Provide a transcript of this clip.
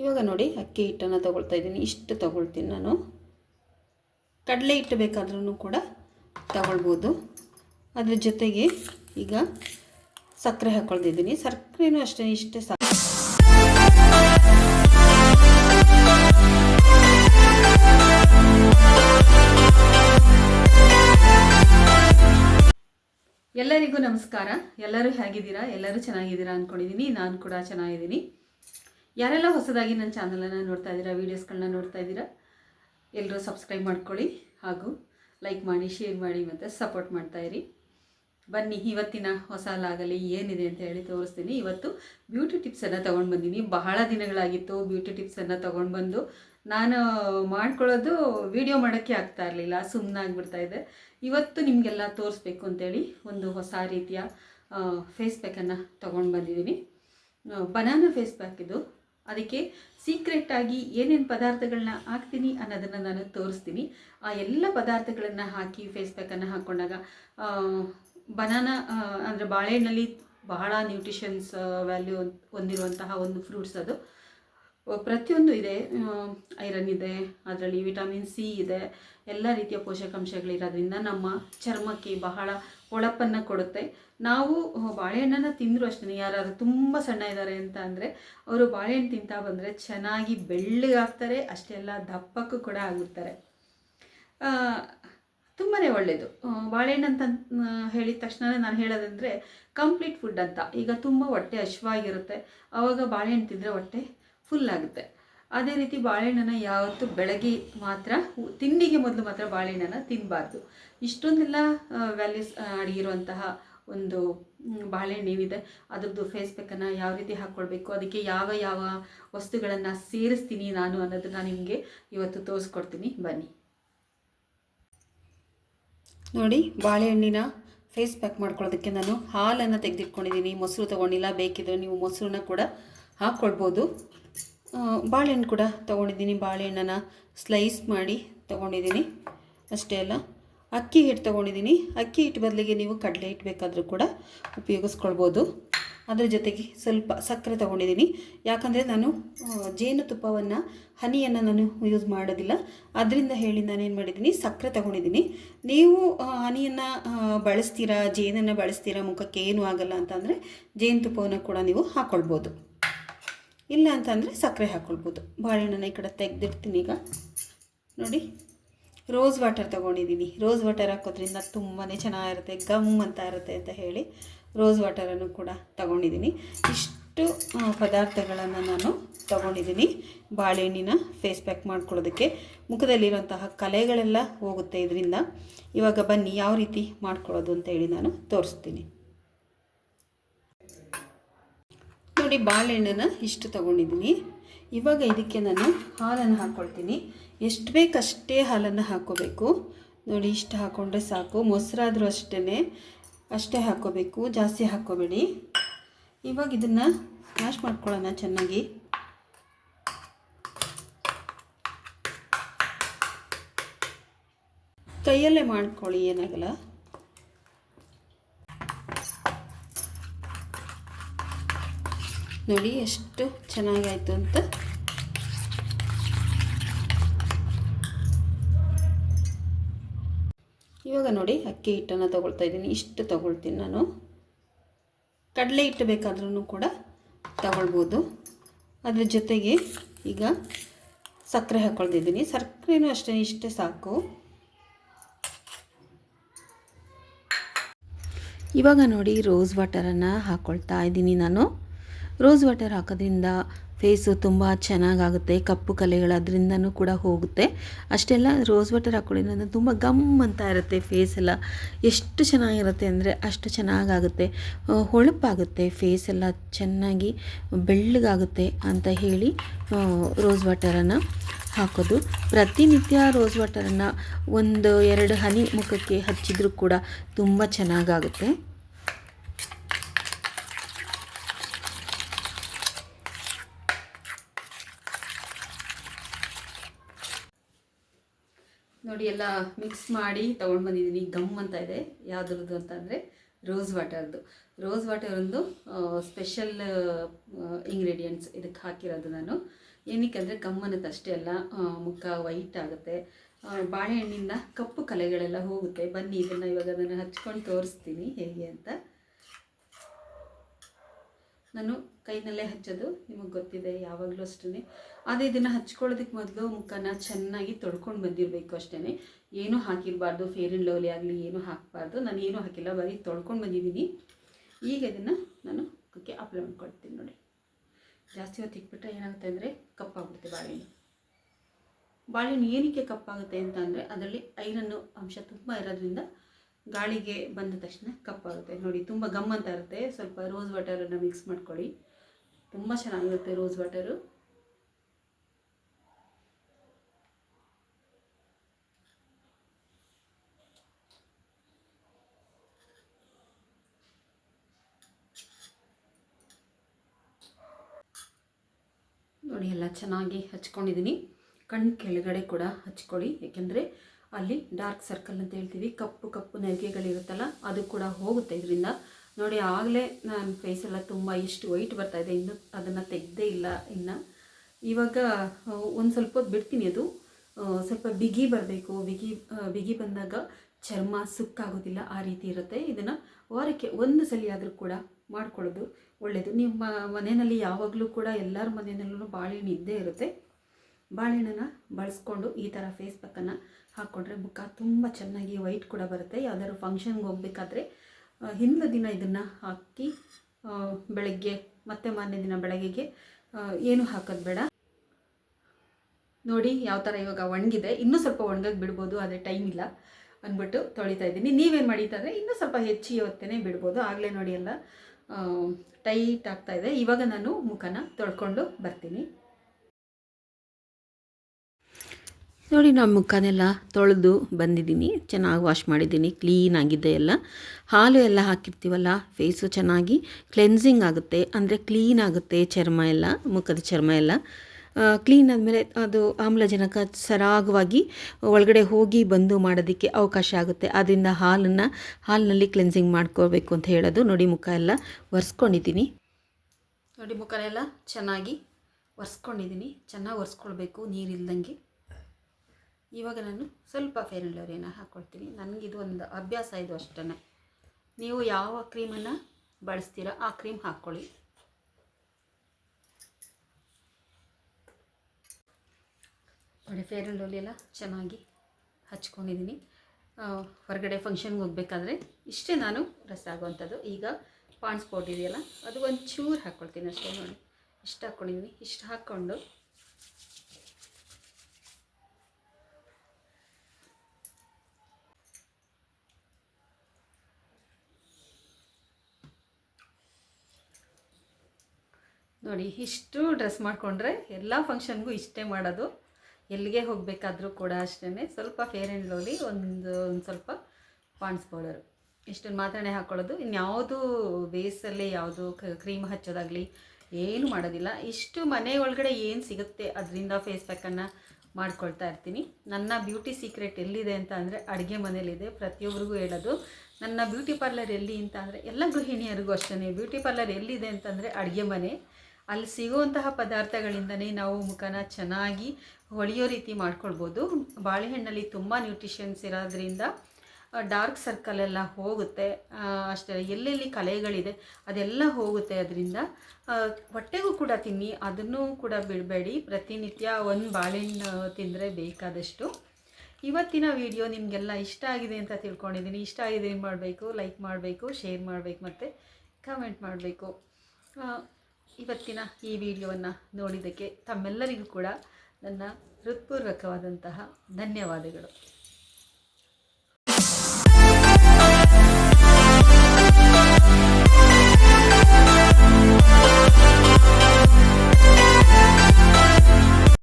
ಇವಾಗ ನೋಡಿ ಅಕ್ಕಿ ಹಿಟ್ಟನ್ನು ತಗೊಳ್ತಾ ಇದ್ದೀನಿ. ಇಷ್ಟು ತಗೊಳ್ತೀನಿ ನಾನು. ಕಡಲೆ ಹಿಟ್ಟು ಬೇಕಾದ್ರೂ ಕೂಡ ತಗೊಳ್ಬೋದು. ಅದ್ರ ಜೊತೆಗೆ ಈಗ ಸಕ್ಕರೆ ಹಾಕೊಳ್ತಿದ್ದೀನಿ. ಸಕ್ಕರೆನೂ ಅಷ್ಟೇ, ಇಷ್ಟೇ ಸಾಕು. ಎಲ್ಲರಿಗೂ ನಮಸ್ಕಾರ. ಎಲ್ಲರೂ ಹೇಗಿದ್ದೀರಾ? ಎಲ್ಲರೂ ಚೆನ್ನಾಗಿದ್ದೀರಾ ಅಂದ್ಕೊಂಡಿದ್ದೀನಿ ನಾನು ಕೂಡ ಚೆನ್ನಾಗಿದ್ದೀನಿ. ಯಾರೆಲ್ಲ ಹೊಸದಾಗಿ ನನ್ನ ಚಾನಲನ್ನು ನೋಡ್ತಾ ಇದ್ದೀರಾ ವೀಡಿಯೋಸ್ಗಳನ್ನ ನೋಡ್ತಾ ಇದ್ದೀರಾ ಎಲ್ಲರೂ ಸಬ್ಸ್ಕ್ರೈಬ್ ಮಾಡ್ಕೊಳ್ಳಿ ಹಾಗೂ ಲೈಕ್ ಮಾಡಿ ಶೇರ್ ಮಾಡಿ ಮತ್ತು ಸಪೋರ್ಟ್ ಮಾಡ್ತಾ ಇರಿ. ಬನ್ನಿ, ಇವತ್ತಿನ ಹೊಸ ಲಾಗಲಿ ಏನಿದೆ ಅಂತ ಹೇಳಿ ತೋರಿಸ್ತೀನಿ. ಇವತ್ತು ಬ್ಯೂಟಿ ಟಿಪ್ಸನ್ನು ತೊಗೊಂಡು ಬಂದೀನಿ. ಬಹಳ ದಿನಗಳಾಗಿತ್ತು ಬ್ಯೂಟಿ ಟಿಪ್ಸನ್ನು ತೊಗೊಂಡು ಬಂದು. ನಾನು ಮಾಡ್ಕೊಳ್ಳೋದು ವಿಡಿಯೋ ಮಾಡೋಕ್ಕೆ ಆಗ್ತಾ ಇರಲಿಲ್ಲ ಇದೆ ಇವತ್ತು ನಿಮಗೆಲ್ಲ ತೋರಿಸ್ಬೇಕು ಅಂತೇಳಿ ಒಂದು ಹೊಸ ರೀತಿಯ ಫೇಸ್ ಪ್ಯಾಕನ್ನು ತೊಗೊಂಡು ಬಂದಿದ್ದೀನಿ ಬನಾನಾ ಫೇಸ್ ಪ್ಯಾಕ್ ಇದು. ಅದಕ್ಕೆ ಸೀಕ್ರೆಟ್ಟಾಗಿ ಏನೇನು ಪದಾರ್ಥಗಳನ್ನ ಹಾಕ್ತೀನಿ ಅನ್ನೋದನ್ನು ನಾನು ತೋರಿಸ್ತೀನಿ. ಆ ಎಲ್ಲ ಪದಾರ್ಥಗಳನ್ನು ಹಾಕಿ ಫೇಸ್ ಪ್ಯಾಕನ್ನು ಹಾಕ್ಕೊಂಡಾಗ ಬನಾನಾ ಅಂದರೆ ಬಾಳೆಹಣ್ಣಲ್ಲಿ ಬಹಳ ನ್ಯೂಟ್ರಿಷನ್ಸ್ ವ್ಯಾಲ್ಯೂ ಹೊಂದಿರುವಂತಹ ಒಂದು ಫ್ರೂಟ್ಸ್ ಅದು. ಪ್ರತಿಯೊಂದು ಇದೆ. ಐರನ್ ಇದೆ, ಅದರಲ್ಲಿ ವಿಟಮಿನ್ ಸಿ ಇದೆ. ಎಲ್ಲ ರೀತಿಯ ಪೋಷಕಾಂಶಗಳಿರೋದ್ರಿಂದ ನಮ್ಮ ಚರ್ಮಕ್ಕೆ ಬಹಳ ಹೊಳಪನ್ನು ಕೊಡುತ್ತೆ. ನಾವು ಬಾಳೆಹಣ್ಣನ್ನು ತಿಂದರೂ ಅಷ್ಟೇ. ಯಾರು ತುಂಬ ಸಣ್ಣ ಇದ್ದಾರೆ ಅಂತ ಅಂದರೆ, ಅವರು ಬಾಳೆಹಣ್ಣು ತಿಂತಾ ಬಂದರೆ ಚೆನ್ನಾಗಿ ಬೆಳ್ಳಗಾಗ್ತಾರೆ ಅಷ್ಟೇ ಅಲ್ಲ ದಪ್ಪಕ್ಕೂ ಕೂಡ ಆಗುತ್ತಾರೆ ತುಂಬಾ ಒಳ್ಳೆಯದು ಬಾಳೆಹಣ್ಣು ಅಂತ ಹೇಳಿದ ತಕ್ಷಣ ನಾನು ಹೇಳೋದಂದರೆ, ಕಂಪ್ಲೀಟ್ ಫುಡ್ ಅಂತ. ಈಗ ತುಂಬ ಹೊಟ್ಟೆ ಹಶ್ವಾಗಿರುತ್ತೆ ಆವಾಗ ಬಾಳೆಹಣ್ಣು ತಿಂದರೆ ಹೊಟ್ಟೆ ಫುಲ್ ಆಗುತ್ತೆ. ಅದೇ ರೀತಿ ಬಾಳೆಹಣ್ಣನ್ನು ಯಾವತ್ತು ಬೆಳಗ್ಗೆ ಮಾತ್ರ ತಿಂಡಿಗೆ ಮೊದಲು ಮಾತ್ರ ಬಾಳೆಹಣ್ಣನ್ನು ತಿನ್ನಬಾರ್ದು ಇಷ್ಟೊಂದೆಲ್ಲ ವ್ಯಾಲ್ಯೂಸ್ ಅಡಗಿರುವಂತಹ ಒಂದು ಬಾಳೆಹಣ್ಣು ಏನಿದೆ, ಅದರದ್ದು ಫೇಸ್ ಪ್ಯಾಕನ್ನು ಯಾವ ರೀತಿ ಹಾಕ್ಕೊಳ್ಬೇಕು ಅದಕ್ಕೆ ಯಾವ ಯಾವ ವಸ್ತುಗಳನ್ನು ಸೇರಿಸ್ತೀನಿ ನಾನು ಅನ್ನೋದನ್ನು ನಿಮಗೆ ಇವತ್ತು ತೋರಿಸ್ಕೊಡ್ತೀನಿ. ಬನ್ನಿ. ನೋಡಿ, ಬಾಳೆಹಣ್ಣಿನ ಫೇಸ್ ಪ್ಯಾಕ್ ಮಾಡ್ಕೊಳ್ಳೋದಕ್ಕೆ ನಾನು ಹಾಲನ್ನು ತೆಗೆದಿಟ್ಕೊಂಡಿದ್ದೀನಿ. ಮೊಸರು ತೊಗೊಂಡಿಲ್ಲ, ಬೇಕಿದ್ರೆ ನೀವು ಮೊಸರನ್ನ ಕೂಡ ಹಾಕ್ಕೊಳ್ಬೋದು ಬಾಳೆಹಣ್ಣು ಕೂಡ ತೊಗೊಂಡಿದ್ದೀನಿ. ಬಾಳೆಹಣ್ಣನ್ನು ಸ್ಲೈಸ್ ಮಾಡಿ ತೊಗೊಂಡಿದ್ದೀನಿ. ಅಷ್ಟೇ ಅಲ್ಲ, ಅಕ್ಕಿ ಹಿಟ್ಟು ತೊಗೊಂಡಿದ್ದೀನಿ. ಅಕ್ಕಿ ಹಿಟ್ಟು ಬದಲಿಗೆ ನೀವು ಕಡಲೆ ಹಿಟ್ಟು ಬೇಕಾದರೂ ಕೂಡ ಉಪಯೋಗಿಸ್ಕೊಳ್ಬೋದು. ಅದರ ಜೊತೆಗೆ ಸ್ವಲ್ಪ ಸಕ್ಕರೆ ತೊಗೊಂಡಿದ್ದೀನಿ. ಯಾಕಂದರೆ ನಾನು ಜೇನುತುಪ್ಪವನ್ನು, ಹನಿಯನ್ನು ನಾನು ಯೂಸ್ ಮಾಡೋದಿಲ್ಲ. ಅದರಿಂದ ಹೇಳಿ ನಾನೇನು ಮಾಡಿದ್ದೀನಿ, ಸಕ್ಕರೆ ತೊಗೊಂಡಿದ್ದೀನಿ. ನೀವು ಹನಿಯನ್ನು ಬಳಸ್ತೀರಾ, ಜೇನನ್ನು ಬಳಸ್ತೀರಾ, ಮುಖಕ್ಕೆ ಏನೂ ಆಗಲ್ಲ ಅಂತಂದರೆ ಜೇನುತುಪ್ಪವನ್ನು ಕೂಡ ನೀವು ಹಾಕ್ಕೊಳ್ಬೋದು ಇಲ್ಲ ಅಂತಂದರೆ ಸಕ್ಕರೆ ಹಾಕ್ಕೊಳ್ಬೋದು ಬಾಳೆಹಣ್ಣನ್ನು ಈ ಕಡೆ ತೆಗೆದಿಡ್ತೀನಿ ಈಗ. ನೋಡಿ ರೋಸ್ ವಾಟರ್ ತೊಗೊಂಡಿದ್ದೀನಿ. ರೋಸ್ ವಾಟರ್ ಹಾಕೋದ್ರಿಂದ ತುಂಬಾ ಚೆನ್ನಾಗಿರುತ್ತೆ ಗಮ್ ಅಂತ ಇರುತ್ತೆ ಅಂತ ಹೇಳಿ ರೋಸ್ ವಾಟರನ್ನು ಕೂಡ ತಗೊಂಡಿದ್ದೀನಿ. ಇಷ್ಟು ಪದಾರ್ಥಗಳನ್ನು ನಾನು ತಗೊಂಡಿದ್ದೀನಿ. ಬಾಳೆಹಣ್ಣಿನ ಫೇಸ್ ಪ್ಯಾಕ್ ಮಾಡ್ಕೊಳ್ಳೋದಕ್ಕೆ. ಮುಖದಲ್ಲಿರುವಂತಹ ಕಲೆಗಳೆಲ್ಲ ಹೋಗುತ್ತೆ ಇದರಿಂದ. ಇವಾಗ ಬನ್ನಿ, ಯಾವ ರೀತಿ ಮಾಡ್ಕೊಳ್ಳೋದು ಅಂತ ಹೇಳಿ ನಾನು ತೋರಿಸ್ತೀನಿ. ನೋಡಿ ಬಾಳೆಹಣ್ಣನ್ನು ಇಷ್ಟು ತಗೊಂಡಿದ್ದೀನಿ. ಇವಾಗ ಇದಕ್ಕೆ ನಾನು ಹಾಲನ್ನು ಹಾಕ್ಕೊಳ್ತೀನಿ ಎಷ್ಟು ಬೇಕಷ್ಟೇ ಹಾಲನ್ನು ಹಾಕ್ಕೋಬೇಕು ನೋಡಿ, ಇಷ್ಟು ಹಾಕ್ಕೊಂಡ್ರೆ ಸಾಕು. ಮೊಸರಾದರೂ ಅಷ್ಟೇ ಅಷ್ಟೇ ಹಾಕ್ಕೋಬೇಕು ಜಾಸ್ತಿ ಹಾಕ್ಕೋಬೇಡಿ. ಇವಾಗ ಇದನ್ನು ಮ್ಯಾಶ್ ಮಾಡ್ಕೊಳ್ಳೋಣ ಚೆನ್ನಾಗಿ. ಕೈಯಲ್ಲೇ ಮಾಡ್ಕೊಳ್ಳಿ, ಏನಾಗಲ್ಲ. ನೋಡಿ ಎಷ್ಟು ಚೆನ್ನಾಗಾಯಿತು ಅಂತ. ಇವಾಗ ನೋಡಿ ಅಕ್ಕಿ ಹಿಟ್ಟನ್ನು ತಗೊಳ್ತಾ ಇದ್ದೀನಿ. ಇಷ್ಟು ತಗೊಳ್ತೀನಿ ನಾನು. ಕಡಲೆ ಹಿಟ್ಟು ಬೇಕಾದ್ರೂ ಕೂಡ ತಗೊಳ್ಬೋದು. ಅದ್ರ ಜೊತೆಗೆ ಈಗ ಸಕ್ಕರೆ ಹಾಕ್ಕೊಳ್ತಿದ್ದೀನಿ ಸಕ್ಕರೆನೂ ಅಷ್ಟೇ, ಇಷ್ಟೇ ಸಾಕು. ಇವಾಗ ನೋಡಿ ರೋಸ್ ವಾಟರನ್ನು ಹಾಕ್ಕೊಳ್ತಾ ಇದ್ದೀನಿ ನಾನು. ರೋಸ್ ವಾಟರ್ ಹಾಕೋದ್ರಿಂದ ಫೇಸು ತುಂಬ ಚೆನ್ನಾಗಾಗುತ್ತೆ, ಕಪ್ಪು ಕಲೆಗಳು ಅದರಿಂದನೂ ಕೂಡ ಹೋಗುತ್ತೆ. ಅಷ್ಟೆಲ್ಲ ರೋಸ್ ವಾಟರ್ ಹಾಕೊಳ್ಳೋದ್ರಿಂದ ತುಂಬ ಗಮ್ ಅಂತ ಇರುತ್ತೆ ಫೇಸ್ ಎಲ್ಲ. ಎಷ್ಟು ಚೆನ್ನಾಗಿರುತ್ತೆ ಅಂದರೆ ಅಷ್ಟು ಚೆನ್ನಾಗಾಗುತ್ತೆ. ಹೊಳಪಾಗುತ್ತೆ ಫೇಸ್ ಎಲ್ಲ, ಚೆನ್ನಾಗಿ ಬೆಳ್ಳಗಾಗುತ್ತೆ ಅಂತ ಹೇಳಿ ರೋಸ್ ವಾಟರನ್ನು ಹಾಕೋದು. ಪ್ರತಿನಿತ್ಯ ರೋಸ್ ವಾಟರನ್ನು ಒಂದು ಎರಡು ಹನಿ ಮುಖಕ್ಕೆ ಹಚ್ಚಿದ್ರೂ ಕೂಡ ತುಂಬ ಚೆನ್ನಾಗಾಗುತ್ತೆ. ನೋಡಿ, ಎಲ್ಲ ಮಿಕ್ಸ್ ಮಾಡಿ ತೊಗೊಂಡು ಬಂದಿದ್ದೀನಿ. ಗಮ್ ಅಂತ ಇದೆ. ಯಾವುದ್ರದ್ದು ಅಂತಂದರೆ ರೋಸ್ ವಾಟರ್ದು ರೋಸ್ ವಾಟರ್ ಒಂದು ಸ್ಪೆಷಲ್ ಇಂಗ್ರೀಡಿಯೆಂಟ್ಸ್ ಇದಕ್ಕೆ ಹಾಕಿರೋದು ನಾನು. ಏನಕ್ಕೆ ಅಂದರೆ ಗಮ್ಮನದ್ದು ಅಷ್ಟೇ ಅಲ್ಲ ಮುಖ ವೈಟ್ ಆಗುತ್ತೆ. ಬಾಳೆಹಣ್ಣಿಂದ ಕಪ್ಪು ಕಲೆಗಳೆಲ್ಲ ಹೋಗುತ್ತೆ. ಬನ್ನಿ, ಇದನ್ನು ಇವಾಗ ಅದನ್ನು ಹಚ್ಕೊಂಡು ತೋರಿಸ್ತೀನಿ ಹೇಗೆ ಅಂತ. ನಾನು ಕೈನಲ್ಲೇ ಹಚ್ಚೋದು, ನಿಮಗೆ ಗೊತ್ತಿದೆ, ಯಾವಾಗಲೂ ಅಷ್ಟೇ ಆದರೆ ಇದನ್ನು ಹಚ್ಕೊಳ್ಳೋದಕ್ಕೆ ಮೊದಲು ಮುಖನ ಚೆನ್ನಾಗಿ ತೊಳ್ಕೊಂಡು ಬಂದಿರಬೇಕು ಅಷ್ಟೇ ಏನೂ ಹಾಕಿರಬಾರ್ದು ಫೇರ್ ಆ್ಯಂಡ್ ಲವ್ಲಿ ಆಗಲಿ, ಏನೂ ಹಾಕಬಾರ್ದು. ನಾನು ಏನೂ ಹಾಕಿಲ್ಲ, ಬರೀ ತೊಳ್ಕೊಂಡು ಬಂದಿದ್ದೀನಿ. ಈಗ ಇದನ್ನು ನಾನು ಮುಖಕ್ಕೆ ಅಪ್ಲೈ ಮಾಡ್ಕೊಳ್ತೀನಿ ನೋಡಿ. ಜಾಸ್ತಿ ಹೊತ್ತು ಇಟ್ಬಿಟ್ರೆ ಏನಾಗುತ್ತೆ ಅಂದರೆ ಕಪ್ಪಾಗ್ಬಿಡುತ್ತೆ ಬಾಳೆಹಣ್ಣು ಬಾಳೆಹಣ್ಣು ಏನಕ್ಕೆ ಕಪ್ಪಾಗುತ್ತೆ ಅಂತ ಅಂದರೆ ಅದರಲ್ಲಿ ಐರನ್ನು ಅಂಶ ತುಂಬ ಇರೋದ್ರಿಂದ ಗಾಳಿಗೆ ಬಂದ ತಕ್ಷಣ ಕಪ್ಪಾಗುತ್ತೆ. ನೋಡಿ, ತುಂಬ ಗಮ್ಮಂತ ಇರುತ್ತೆ. ಸ್ವಲ್ಪ ರೋಸ್ ವಾಟರನ್ನು ಮಿಕ್ಸ್ ಮಾಡ್ಕೊಳ್ಳಿ. ತುಂಬ ಚೆನ್ನಾಗಿರುತ್ತೆ ರೋಸ್ ವಾಟರು. ನೋಡಿ, ಎಲ್ಲ ಚೆನ್ನಾಗಿ ಹಚ್ಕೊಂಡಿದ್ದೀನಿ ಕಣ್ಣು ಕೆಳಗಡೆ ಕೂಡ ಹಚ್ಕೊಳ್ಳಿ, ಏಕೆಂದರೆ ಅಲ್ಲಿ ಡಾರ್ಕ್ ಸರ್ಕಲ್ ಅಂತ ಹೇಳ್ತೀವಿ. ಕಪ್ಪು ಕಪ್ಪು ನೆರಿಗೆಗಳಿರುತ್ತಲ್ಲ, ಅದು ಕೂಡ ಹೋಗುತ್ತೆ ಇದರಿಂದ. ನೋಡಿ, ಆಗಲೇ ನನ್ನ ಫೇಸೆಲ್ಲ ತುಂಬ ಇಷ್ಟು ವೈಟ್ ಬರ್ತಾ ಇದೆ. ಇನ್ನು ಅದನ್ನು ತೆಗೆದೇ ಇಲ್ಲ ಇನ್ನು. ಇವಾಗ ಒಂದು ಸ್ವಲ್ಪ ಹೊತ್ತು ಬಿಡ್ತೀನಿ ಅದು. ಸ್ವಲ್ಪ ಬಿಗಿ ಬರಬೇಕು. ಬಿಗಿ ಬಿಗಿ ಬಂದಾಗ ಚರ್ಮ ಸುಕ್ಕಾಗೋದಿಲ್ಲ, ಆ ರೀತಿ ಇರುತ್ತೆ. ಇದನ್ನು ವಾರಕ್ಕೆ ಒಂದು ಸಲ ಆದರೂ ಕೂಡ ಮಾಡ್ಕೊಳ್ಳೋದು ಒಳ್ಳೆಯದು ನಿಮ್ಮ ಮನೆಯಲ್ಲಿ ಯಾವಾಗಲೂ ಕೂಡ ಎಲ್ಲರ ಮನೆಯಲ್ಲೂ ಬಾಳೆಹಣ್ಣು ಇದ್ದೇ ಇರುತ್ತೆ. ಬಾಳೆಹಣ್ಣನ್ನು ಬಳಸ್ಕೊಂಡು ಈ ಥರ ಫೇಸ್ ಪ್ಯಾಕನ್ನು ಹಾಕ್ಕೊಂಡ್ರೆ ಮುಖ ತುಂಬ ಚೆನ್ನಾಗಿ ವೈಟ್ ಕೂಡ ಬರುತ್ತೆ. ಯಾವ್ದಾದ್ರು ಫಂಕ್ಷನ್ಗೆ ಹೋಗಬೇಕಾದ್ರೆ ಹಿಂದಿನ ದಿನ ಇದನ್ನು ಹಾಕಿ ಬೆಳಗ್ಗೆ, ಮತ್ತೆ ಮಾರನೇ ದಿನ ಬೆಳಗ್ಗೆಗೆ ಏನು ಹಾಕೋದು ಬೇಡ. ನೋಡಿ ಯಾವ ಥರ ಇವಾಗ ಒಣಗಿದೆ. ಇನ್ನೂ ಸ್ವಲ್ಪ ಒಣಗಕ್ಕೆ ಬಿಡ್ಬೋದು, ಆದರೆ ಟೈಮ್ ಇಲ್ಲ ಅಂದ್ಬಿಟ್ಟು ತೊಳಿತಾ ಇದ್ದೀನಿ. ನೀವೇನು ಮಾಡೀತಂದರೆ ಇನ್ನೂ ಸ್ವಲ್ಪ ಹೆಚ್ಚಿ ಹೊತ್ತೇ ಬಿಡ್ಬೋದು. ಆಗಲೇ ನೋಡಿ ಎಲ್ಲ ಟೈಟ್ ಆಗ್ತಾ ಇದೆ. ಇವಾಗ ನಾನು ಮುಖನ ತೊಳ್ಕೊಂಡು ಬರ್ತೀನಿ. ನೋಡಿ ನಮ್ಮ ಮುಖನೆಲ್ಲ ತೊಳೆದು ಬಂದಿದ್ದೀನಿ. ಚೆನ್ನಾಗಿ ವಾಶ್ ಮಾಡಿದ್ದೀನಿ. ಕ್ಲೀನ್ ಆಗಿದೆ ಎಲ್ಲ. ಹಾಲು ಎಲ್ಲ ಹಾಕಿರ್ತೀವಲ್ಲ ಫೇಸು ಚೆನ್ನಾಗಿ ಕ್ಲೆನ್ಸಿಂಗ್ ಆಗುತ್ತೆ. ಅಂದರೆ ಕ್ಲೀನ್ ಆಗುತ್ತೆ ಚರ್ಮ ಎಲ್ಲ, ಮುಖದ ಚರ್ಮ ಎಲ್ಲ. ಕ್ಲೀನ್ ಆದಮೇಲೆ ಅದು ಆಮ್ಲಜನಕ ಸರಾಗವಾಗಿ ಒಳಗಡೆ ಹೋಗಿ ಬಂದು ಮಾಡೋದಕ್ಕೆ ಅವಕಾಶ ಆಗುತ್ತೆ. ಅದರಿಂದ ಹಾಲನ್ನು, ಹಾಲಿನಲ್ಲಿ ಕ್ಲೆನ್ಸಿಂಗ್ ಮಾಡ್ಕೋಬೇಕು ಅಂತ ಹೇಳೋದು. ನೋಡಿ, ಮುಖ ಎಲ್ಲ ಒರೆಸ್ಕೊಂಡಿದ್ದೀನಿ. ನೋಡಿ, ಮುಖನೆಲ್ಲ ಚೆನ್ನಾಗಿ ಒರೆಸ್ಕೊಂಡಿದ್ದೀನಿ. ಚೆನ್ನಾಗಿ ಒರೆಸ್ಕೊಳ್ಬೇಕು ನೀರಿಲ್ದಂಗೆ. ಇವಾಗ ನಾನು ಸ್ವಲ್ಪ ಫೇರ್ ಆ್ಯಂಡ್ ಲವ್ಲಿನ ಹಾಕ್ಕೊಳ್ತೀನಿ ನನಗಿದು ಒಂದು ಅಭ್ಯಾಸ ಇದು ಅಷ್ಟೇ ನೀವು ಯಾವ ಕ್ರೀಮನ್ನು ಬಳಸ್ತೀರ ಆ ಕ್ರೀಮ್ ಹಾಕ್ಕೊಳ್ಳಿ. ನೋಡಿ, ಫೇರ್ ಆ್ಯಂಡ್ ಲವ್ಲಿ ಎಲ್ಲ ಚೆನ್ನಾಗಿ ಹಚ್ಕೊಂಡಿದ್ದೀನಿ. ಹೊರಗಡೆ ಫಂಕ್ಷನ್ಗೆ ಹೋಗಬೇಕಾದ್ರೆ ಇಷ್ಟೇ ನಾನು ರಸ ಆಗುವಂಥದ್ದು. ಈಗ ಪಾಂಡ್ಸ್ ಪೌಡ್ರ್ ಇದೆಯಲ್ಲ, ಅದು ಒಂದು ಚೂರು ಹಾಕ್ಕೊಳ್ತೀನಿ ಅಷ್ಟೇ ನೋಡಿ. ಇಷ್ಟು ಹಾಕ್ಕೊಂಡಿದ್ದೀನಿ. ಇಷ್ಟು ಹಾಕ್ಕೊಂಡು ನೋಡಿ, ಇಷ್ಟು ಡ್ರೆಸ್ ಮಾಡಿಕೊಂಡ್ರೆ ಎಲ್ಲ ಫಂಕ್ಷನ್ಗೂ ಇಷ್ಟೇ ಮಾಡೋದು. ಎಲ್ಲಿಗೆ ಹೋಗಬೇಕಾದ್ರೂ ಕೂಡ ಅಷ್ಟೇ ಸ್ವಲ್ಪ ಫೇರ್ ಆ್ಯಂಡ್ ಲವ್ಲಿ ಒಂದು ಒಂದು ಸ್ವಲ್ಪ ಪಾಂಡ್ಸ್ ಪೌಡರ್ ಇಷ್ಟೊಂದು ಮಾತ್ರನೇ ಹಾಕ್ಕೊಳ್ಳೋದು ಇನ್ಯಾವುದು ಬೇಸಲ್ಲಿ ಯಾವುದು ಕ್ರೀಮ್ ಹಚ್ಚೋದಾಗಲಿ ಏನು ಮಾಡೋದಿಲ್ಲ. ಇಷ್ಟು ಮನೆ ಒಳಗಡೆ ಏನು ಸಿಗುತ್ತೆ ಅದರಿಂದ ಫೇಸ್ ಪ್ಯಾಕನ್ನು ಮಾಡ್ಕೊಳ್ತಾ ಇರ್ತೀನಿ. ನನ್ನ ಬ್ಯೂಟಿ ಸೀಕ್ರೆಟ್ ಎಲ್ಲಿದೆ ಅಂತ ಅಂದರೆ ಅಡುಗೆ ಮನೇಲಿದೆ ಪ್ರತಿಯೊಬ್ಬರಿಗೂ ಹೇಳೋದು. ನನ್ನ ಬ್ಯೂಟಿ ಪಾರ್ಲರ್ ಎಲ್ಲಿ ಅಂತ ಅಂದರೆ, ಎಲ್ಲ ಗೃಹಿಣಿಯರಿಗೂ ಅಷ್ಟೇ ಬ್ಯೂಟಿ ಪಾರ್ಲರ್ ಎಲ್ಲಿದೆ ಅಂತಂದರೆ ಅಡುಗೆ ಮನೆ. ಅಲ್ಲಿ ಸಿಗುವಂತಹ ಪದಾರ್ಥಗಳಿಂದನೇ ನಾವು ಮುಖನ ಚೆನ್ನಾಗಿ ಹೊಳೆಯೋ ರೀತಿ ಮಾಡ್ಕೊಳ್ಬೋದು. ಬಾಳೆಹಣ್ಣಲ್ಲಿ ತುಂಬ ನ್ಯೂಟ್ರಿಷನ್ಸ್ ಇರೋದ್ರಿಂದ ಡಾರ್ಕ್ ಸರ್ಕಲ್ ಎಲ್ಲ ಹೋಗುತ್ತೆ. ಅಷ್ಟೇ, ಎಲ್ಲೆಲ್ಲಿ ಕಲೆಗಳಿದೆ ಅದೆಲ್ಲ ಹೋಗುತ್ತೆ ಅದರಿಂದ. ಹೊಟ್ಟೆಗೂ ಕೂಡ ತಿನ್ನಿ, ಅದನ್ನು ಕೂಡ ಬಿಡಬೇಡಿ. ಪ್ರತಿನಿತ್ಯ ಒಂದು ಬಾಳೆಹಣ್ಣು ತಿಂದರೆ ಬೇಕಾದಷ್ಟು. ಇವತ್ತಿನ ವಿಡಿಯೋ ನಿಮಗೆಲ್ಲ ಇಷ್ಟ ಆಗಿದೆ ಅಂತ ತಿಳ್ಕೊಂಡಿದ್ದೀನಿ. ಇಷ್ಟ ಆಗಿದೆ ಏನು ಮಾಡಬೇಕು? ಲೈಕ್ ಮಾಡಬೇಕು ಶೇರ್ ಮಾಡಬೇಕು ಮತ್ತು ಕಮೆಂಟ್ ಮಾಡಬೇಕು. ಇವತ್ತಿನ ಈ ವಿಡಿಯೋವನ್ನು ನೋಡಿದ್ದಕ್ಕೆ ತಮ್ಮೆಲ್ಲರಿಗೂ ಕೂಡ ನನ್ನ ಹೃತ್ಪೂರ್ವಕವಾದಂತಹ ಧನ್ಯವಾದಗಳು.